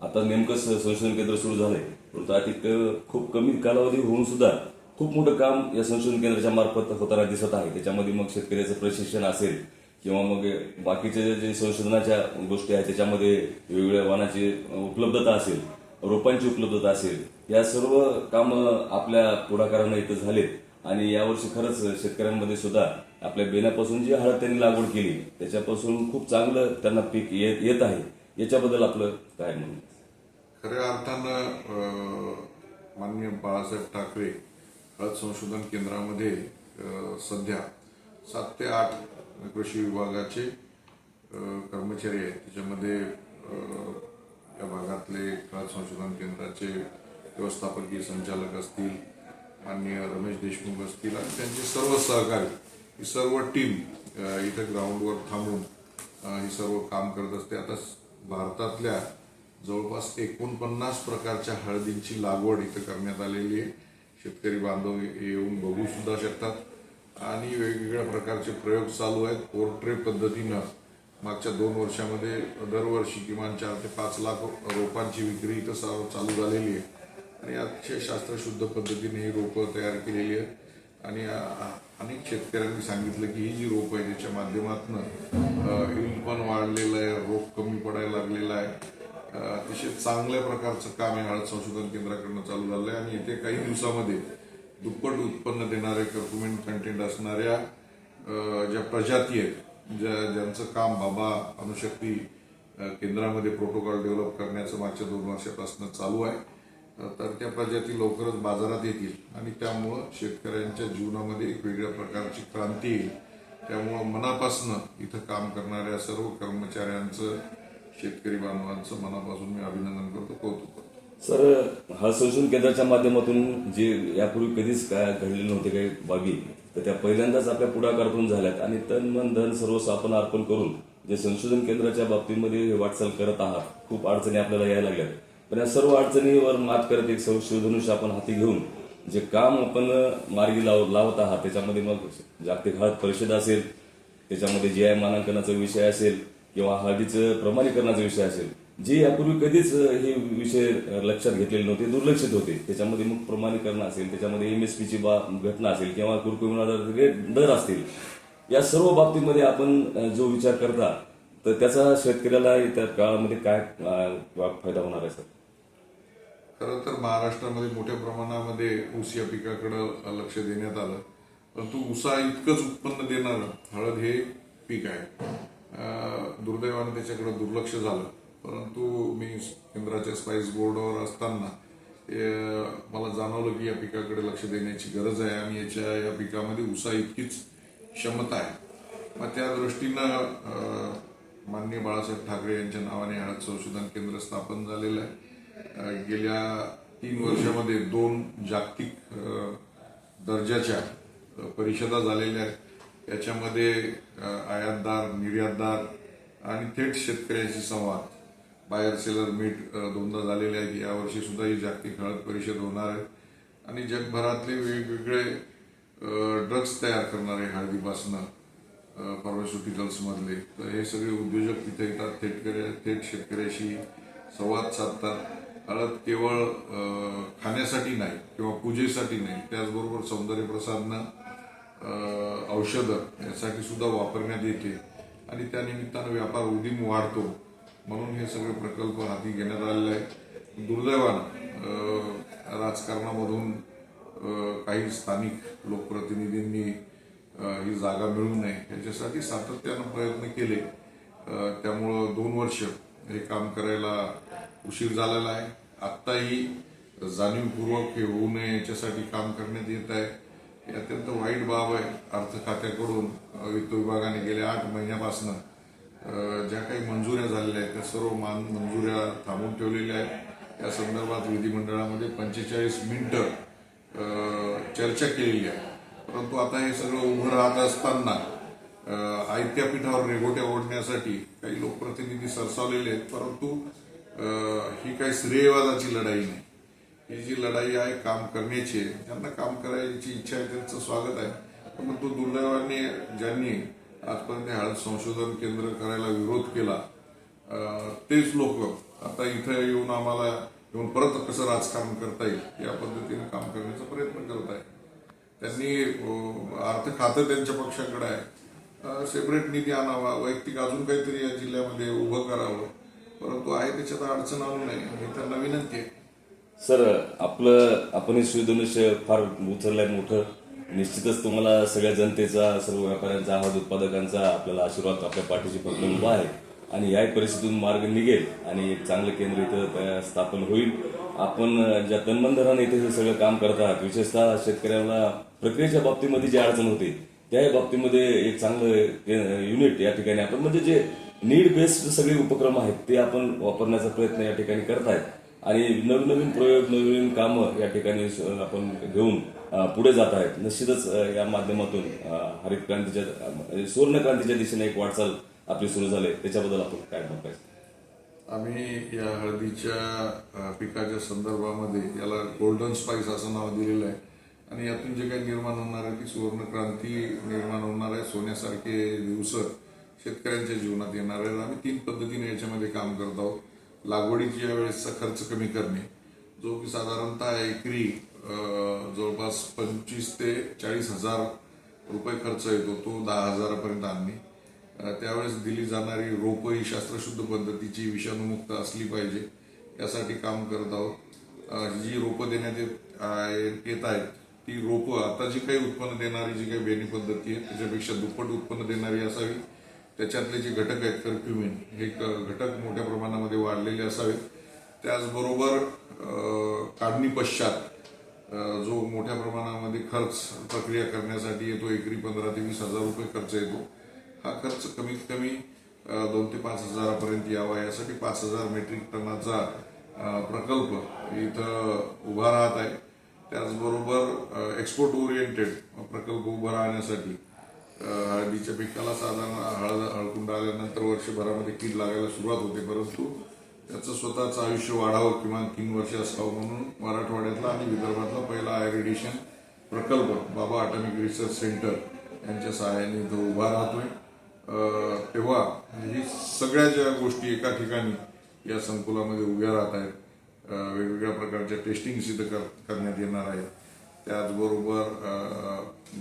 आता नेमकं संशोधन केंद्र सुरू झालंय. परंतु आता इतकं खूप कमी कालावधी होऊन सुद्धा खूप मोठं काम या संशोधन केंद्राच्या मार्फत होताना दिसत आहे. त्याच्यामध्ये मग शेतकऱ्याचं प्रशिक्षण असेल किंवा मग बाकीचे जे संशोधनाच्या गोष्टी आहेत त्याच्यामध्ये वेगवेगळ्या वाहनाची उपलब्धता असेल रोपांची उपलब्धता असेल या सर्व कामं आपल्या पुढाकारानं इथं झालेत. आणि यावर्षी खरंच शेतकऱ्यांमध्ये सुद्धा आपल्या बेण्यापासून जी हळद त्यांनी लागवड केली त्याच्यापासून खूप चांगलं त्यांना पीक येत येत आहे. याच्याबद्दल आपलं काय म्हणून खऱ्या अर्थानं माननीय बाळासाहेब ठाकरे हळद संशोधन केंद्रामध्ये सध्या सात ते आठ कृषी विभागाचे कर्मचारी आहेत. त्याच्यामध्ये या भागातले हळद संशोधन केंद्राचे व्यवस्थापकीय संचालक असतील माननीय रमेश देशमुख असतील आणि त्यांचे सर्व सहकारी ही सर्व टीम इथं ग्राउंडवर थांबून ही सर्व काम करत असते. आता भारतातल्या जवळपास एकोणपन्नास प्रकारच्या हळदींची लागवड इथं करण्यात आलेली आहे. शेतकरी बांधव येऊन बघू सुद्धा शकतात. आणि वेगवेगळ्या प्रकारचे प्रयोग चालू आहेत. पोर्ट्रे पद्धतीनं मागच्या दोन वर्षामध्ये दरवर्षी किमान चार ते पाच लाख रोपांची विक्री इथं सा- चालू झालेली आहे. आणि अतिशय शास्त्रशुद्ध पद्धतीने ही रोपं तयार केलेली आहेत. आणि अनेक शेतकऱ्यांनी सांगितलं की ही जी रोप आहे त्याच्या माध्यमातून इल पण वाढलेलं आहे रोप कमी पडायला लागलेला आहे. अतिशय चांगल्या प्रकारचं काम हे हळद संशोधन केंद्राकडनं चालू झालं आहे आणि येत्या काही दिवसामध्ये दुप्पट उत्पन्न देणारे कर्कुमेंट कंटेंट असणाऱ्या ज्या प्रजाती आहेत ज्या ज्यांचं काम बाबा अणुशक्ती केंद्रामध्ये प्रोटोकॉल डेव्हलप करण्याचं मागच्या दोन वर्षापासून चालू आहे. तर त्या प्रजाती लवकरच बाजारात येतील आणि त्यामुळं शेतकऱ्यांच्या जीवनामध्ये एक वेगळ्या प्रकारची क्रांती येईल. त्यामुळं मनापासनं इथं काम करणाऱ्या सर्व कर्मचाऱ्यांचं शेतकरी बांधवांचं मनापासून मी अभिनंदन करतो कौतुक करतो. सर हा संशोधन केंद्राच्या माध्यमातून जे यापूर्वी कधीच काय घडले नव्हते काही बाबी तर त्या पहिल्यांदाच आपल्या पुढाकार करून झाल्यात. आणि तन मन धन सर्व आपण अर्पण करून जे संशोधन केंद्राच्या बाबतीमध्ये वाटचाल करत आहात खूप अडचणी आपल्याला यायला लागल्यात. पण या सर्व अडचणीवर मात करत एक संशोधनुष आपण हाती घेऊन जे काम आपण मार्गी लाव लावत आहात त्याच्यामध्ये मग जागतिक हळद परिषद असेल त्याच्यामध्ये जी आय मानांकनाचा विषय असेल किंवा हळदीचं प्रमाणीकरणाचा विषय असेल जे यापूर्वी कधीच हे विषय लक्षात घेतलेले नव्हते दुर्लक्षित होते. त्याच्यामध्ये मग प्रमाणीकरण असेल त्याच्यामध्ये एमएसपीची बा घटना असेल किंवा कुरकुमिनाचा दर असतील. या सर्व बाबतीमध्ये आपण जो विचार करता तर त्याचा शेतकऱ्याला येत्या काळामध्ये काय फायदा होणार आहे सर? खरं तर महाराष्ट्रामध्ये मोठ्या प्रमाणामध्ये ऊस या पिकाकडं लक्ष देण्यात आलं. परंतु ऊसा इतकंच उत्पन्न देणारं हळद हे पीक आहे. दुर्दैवाने त्याच्याकडे दुर्लक्ष झालं. परंतु मी केंद्राच्या स्पाईस बोर्डवर असताना मला जाणवलं की या पिकाकडे लक्ष देण्याची गरज आहे. आणि याच्या या पिकामध्ये उसा इतकीच क्षमता आहे. मग त्या दृष्टीनं माननीय बाळासाहेब ठाकरे यांच्या नावाने हळद संशोधन केंद्र स्थापन झालेलं आहे. गेल्या तीन वर्षामध्ये दोन जागतिक दर्जाच्या परिषदा झालेल्या आहेत. याच्यामध्ये आयातदार निर्यातदार आणि थेट शेतकऱ्यांशी संवाद. बायर सेलर मीट दोनदा झालेले आहेत यावर्षी सुद्धा ही जागतिक हळद परिषद होणार आहे. आणि जगभरातले वेगवेगळे ड्रग्ज तयार करणारे हळदीपासनं फार्मास्युटिकल्समधले तर हे सगळे उद्योजक तिथे येतात थेट थेट शेतकऱ्याशी संवाद साधतात. हळद केवळ खाण्यासाठी नाही किंवा पूजेसाठी नाही त्याचबरोबर सौंदर्यप्रसादनं औषधं यासाठी सुद्धा वापरण्यात येते. आणि त्यानिमित्तानं व्यापार उदीम वाढतो. म्हणून हे सगळे प्रकल्प हाती घेण्यात आलेले आहे दुर्दैवानं राजकारणामधून काही स्थानिक लोकप्रतिनिधींनी ही जागा मिळू नये याच्यासाठी सातत्यानं प्रयत्न केले. त्यामुळं दोन वर्ष हे काम करायला उशीर झालेला आहे. आत्ताही जाणीवपूर्वक हे होऊ नये याच्यासाठी काम करण्यात येत आहे. ही अत्यंत वाईट बाब आहे. अर्थ खात्याकडून वित्त विभागाने गेल्या आठ महिन्यापासून ज्या काही मंजुऱ्या झालेल्या आहेत त्या सर्व मान मंजुऱ्या थांबून ठेवलेल्या आहेत. या संदर्भात विधिमंडळामध्ये पंचेचाळीस मिनिटं चर्चा केलेली आहे. परंतु आता हे सगळं उभं राहत असताना आयत्यापीठावर रेगोट्या ओढण्यासाठी काही लोकप्रतिनिधी सरसावलेले आहेत. परंतु ही काही श्रेयवादाची लढाई नाही. ही जी लढाई आहे काम करण्याची आहे ज्यांना काम करायची इच्छा आहे त्यांचं स्वागत आहे. परंतु दुर्दैवाने ज्यांनी आजपर्यंत हळद संशोधन केंद्र करायला विरोध केला तेच लोक आता इथं येऊन आम्हाला येऊन परत कसं राजकारण करता येईल या पद्धतीने काम करण्याचा प्रयत्न करत आहे. त्यांनी अर्थ खातं त्यांच्या पक्षाकडे आहे. सेपरेट निधी आणावा वैयक्तिक अजून काहीतरी या जिल्ह्यामध्ये उभं करावं परंतु आहे त्याच्यात अडचण आणू नये ही त्यांना विनंती आहे. सर आपलं आपण हे सुविधनुष्य फार उचललंय मोठं. निश्चितच तुम्हाला सगळ्या जनतेचा सर्व व्यापाऱ्यांचा आवाज उत्पादकांचा आपल्याला आशीर्वाद आपल्या पाठीशी फक्त उभा आहे. आणि याही परिस्थितीतून मार्ग निघेल आणि एक चांगलं केंद्र इथं स्थापन होईल. आपण ज्या तन्मनधराने इथे हे सगळं काम करत आहात विशेषतः शेतकऱ्यांना प्रक्रियेच्या बाबतीमध्ये जी अडचण होते त्याही बाबतीमध्ये एक चांगलं युनिट या ठिकाणी आपण म्हणजे जे नीड बेस्ड सगळे उपक्रम आहेत ते आपण वापरण्याचा प्रयत्न या ठिकाणी करत आहेत आणि नवनवीन प्रयोग नवीन कामं या ठिकाणी आपण घेऊन पुढे जात आहेत. निश्चितच या माध्यमातून हरित क्रांतीच्या म्हणजे सुवर्ण क्रांतीच्या दिशेने एक वाटचाल आपली सुरू झाली त्याच्याबद्दल आपण काय म्हणताय? आम्ही या हळदीच्या पिकाच्या संदर्भामध्ये याला गोल्डन स्पाइस असं नाव दिलेलं आहे. आणि यातून जे काही निर्माण होणार आहे ती सुवर्ण क्रांती निर्माण होणार आहे. सोन्यासारखे दिवस शेतकऱ्यांच्या जीवनात येणार आहेत. आम्ही तीन पद्धतीने याच्यामध्ये काम करत आहोत. लागवडीच्या वेळेसचा खर्च कमी करणे जो की साधारणतः एकरी जवळपास पंचवीस ते चाळीस हजार रुपये खर्च येतो तो दहा हजारापर्यंत आणणे. त्यावेळेस दिली जाणारी रोपं ही शास्त्रशुद्ध पद्धतीची विषाणूमुक्त असली पाहिजे यासाठी काम करत आहोत. जी रोपं देण्यात येत येत आहेत ती रोपं आता जी काही उत्पन्न देणारी जी काही बेनी पद्धती आहे त्याच्यापेक्षा दुप्पट उत्पन्न देणारी असावी. त्याच्यातले जे घटक आहेत कर्क्युमिन हे क- घटक मोठ्या प्रमाणामध्ये वाढलेले असावेत. त्याचबरोबर काढणी पश्चात जो मोठ्या प्रमाणामध्ये खर्च प्रक्रिया करण्यासाठी येतो एकरी पंधरा ते वीस हजार रुपये खर्च येतो. हा खर्च कमीत कमी दोन ते पाच हजारापर्यंत यावा. यासाठी पाच हजार मेट्रिक टनाचा प्रकल्प इथं उभा राहत आहे. त्याचबरोबर एक्सपोर्ट ओरिएंटेड प्रकल्प उभा राहण्यासाठी हळदीच्या पिकाला साधारण हळद हळकुंड आल्यानंतर वर्षभरामध्ये कीड लागायला सुरुवात होते परंतु त्याचं स्वतःचं आयुष्य वाढावं किमान तीन वर्ष असावं म्हणून मराठवाड्यातला आणि विदर्भातला पहिला आयरेडिशन प्रकल्प बाबा अटॉमिक रिसर्च सेंटर यांच्या सहाय्याने तो उभा राहतोय. तेव्हा म्हणजे ही सगळ्या ज्या गोष्टी एका ठिकाणी या संकुलामध्ये उभ्या राहत आहेत वेगवेगळ्या प्रकारच्या टेस्टिंग सिद्ध कर करण्यात येणार आहेत. त्याचबरोबर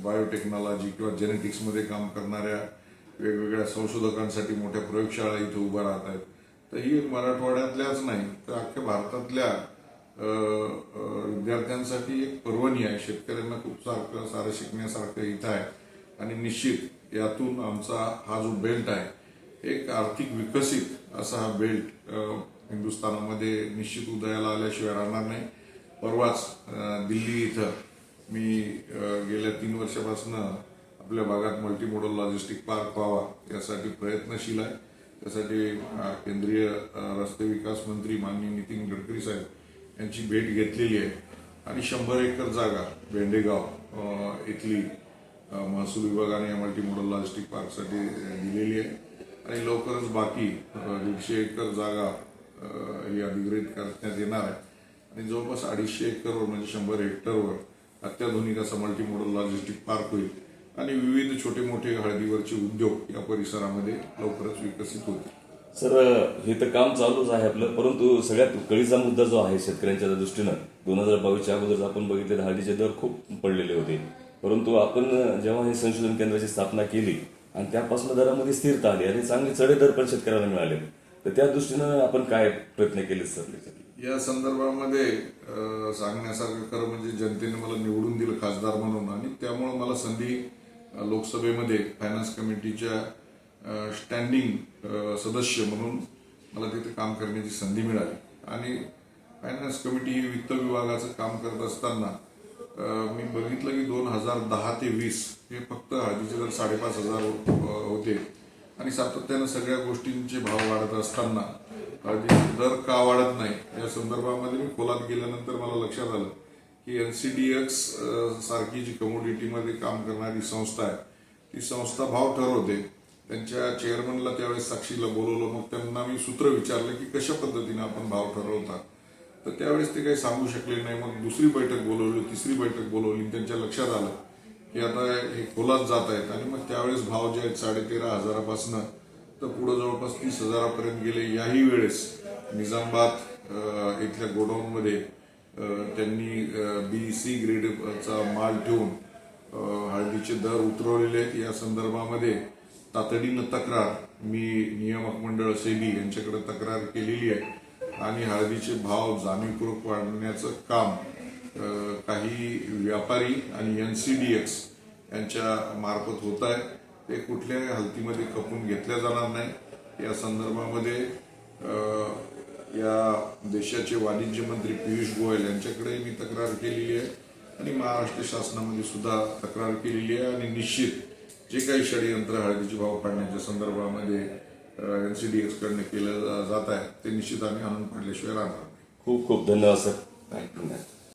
बायोटेक्नॉलॉजी किंवा जेनेटिक्समध्ये काम करणाऱ्या वेगवेगळ्या संशोधकांसाठी मोठ्या प्रयोगशाळा इथं उभ्या राहत आहेत. तर ही मराठवाड्यातल्याच नाही तर अख्ख्या भारतातल्या विद्यार्थ्यांसाठी एक पर्वणी आहे. शेतकऱ्यांना खूप सारखं सारं शिकण्यासारखं इथं आहे. आणि निश्चित यातून आमचा हा जो बेल्ट आहे एक आर्थिक विकसित असा हा बेल्ट हिंदुस्थानामध्ये निश्चित उदयाला आल्याशिवाय राहणार नाही. परवाच दिल्ली इथं मी गेल्या तीन वर्षापासून आपल्या भागात मल्टीमोडल लॉजिस्टिक पार्क व्हावा यासाठी प्रयत्नशील आहे. त्यासाठी केंद्रीय रस्ते विकास मंत्री माननीय नितीन गडकरी साहेब यांची भेट घेतलेली आहे. आणि शंभर एकर जागा भेंडेगाव इथली महसूल विभागाने या मल्टीमोडल लॉजिस्टिक पार्कसाठी दिलेली आहे. आणि लवकरच बाकी दीडशे एकर जागा ही अधिग्रहित करण्यात येणार आहे. आणि जवळपास अडीचशे एकरवर म्हणजे शंभर हेक्टरवर अत्याधुनिक असा मल्टीमोडल लॉजिस्टिक पार्क होईल आणि विविध छोटे मोठे हळदीवरचे उद्योग या परिसरामध्ये लवकरच विकसित होतील. सर हे तर काम चालूच आहे आपलं परंतु सगळ्यात कळीचा मुद्दा जो आहे शेतकऱ्यांच्या दृष्टीनं दोन हजार बावीसच्या अगोदर आपण बघितले तर हळदीचे दर खूप पडलेले होते. परंतु आपण जेव्हा हे संशोधन केंद्राची स्थापना केली आणि त्यापासून दरामध्ये स्थिरता आली आणि चांगले चढे दर पण शेतकऱ्याला मिळाले तर त्या दृष्टीनं आपण काय प्रयत्न केले सर या संदर्भामध्ये सांगण्यासारखं खरं म्हणजे जनतेने मला निवडून दिलं खासदार म्हणून आणि त्यामुळं मला संधी लोकसभेमध्ये फायनान्स कमिटीच्या स्टँडिंग सदस्य म्हणून मला तिथे काम करण्याची संधी मिळाली. आणि फायनान्स कमिटी ही वित्त विभागाचं काम करत असताना मी बघितलं की दोन हजार दहा ते वीस हे फक्त हळदीचे दर साडेपाच हजार होते. आणि सातत्यानं सगळ्या गोष्टींचे भाव वाढत असताना हळदीचे दर का वाढत नाही. या संदर्भामध्ये मी खोलात गेल्यानंतर मला लक्षात आलं की एन सी डी एक्स सारखी जी कमोडिटीमध्ये काम करणारी संस्था आहे ती संस्था भाव ठरवते त्यांच्या चेअरमनला त्यावेळेस साक्षीला बोलवलं. मग त्यांना मी सूत्र विचारलं की कशा पद्धतीने आपण भाव ठरवता तर त्यावेळेस ते काही सांगू शकले नाही. मग दुसरी बैठक बोलवली तिसरी बैठक बोलवली. त्यांच्या लक्षात आलं की आता हे खोलात जात आहेत. आणि मग त्यावेळेस भाव जे आहेत साडेतेरा हजारापासनं तर पुढे जवळपास तीस हजारापर्यंत गेले. याही वेळेस निजामाबाद इथल्या गोडाऊनमध्ये त्यांनी बी सी ग्रेडचा माल ठेवून हळदीचे दर उतरवलेले आहेत. या संदर्भामध्ये तातडीनं तक्रार मी नियामक मंडळ सेबी यांच्याकडे तक्रार केलेली आहे. आणि हळदीचे भाव जाणीवपूर्वक वाढण्याचं काम काही व्यापारी आणि एन सी डी एक्स यांच्या मार्फत होत आहे. ते कुठल्याही हालतीमध्ये खपून घेतल्या जाणार नाही. या संदर्भामध्ये या देशाचे वाणिज्य मंत्री पियुष गोयल यांच्याकडे मी तक्रार केलेली आहे आणि महाराष्ट्र शासनामध्ये सुद्धा तक्रार केलेली आहे आणि निश्चित जे काही षडयंत्र हळदीचे भाव काढण्याच्या संदर्भामध्ये एन सी डी एक्स कडनं केलं जात आहे ते निश्चित आम्ही आणून पाडल्याशिवाय राहणार खूप खूप धन्यवाद सर. थँक्यू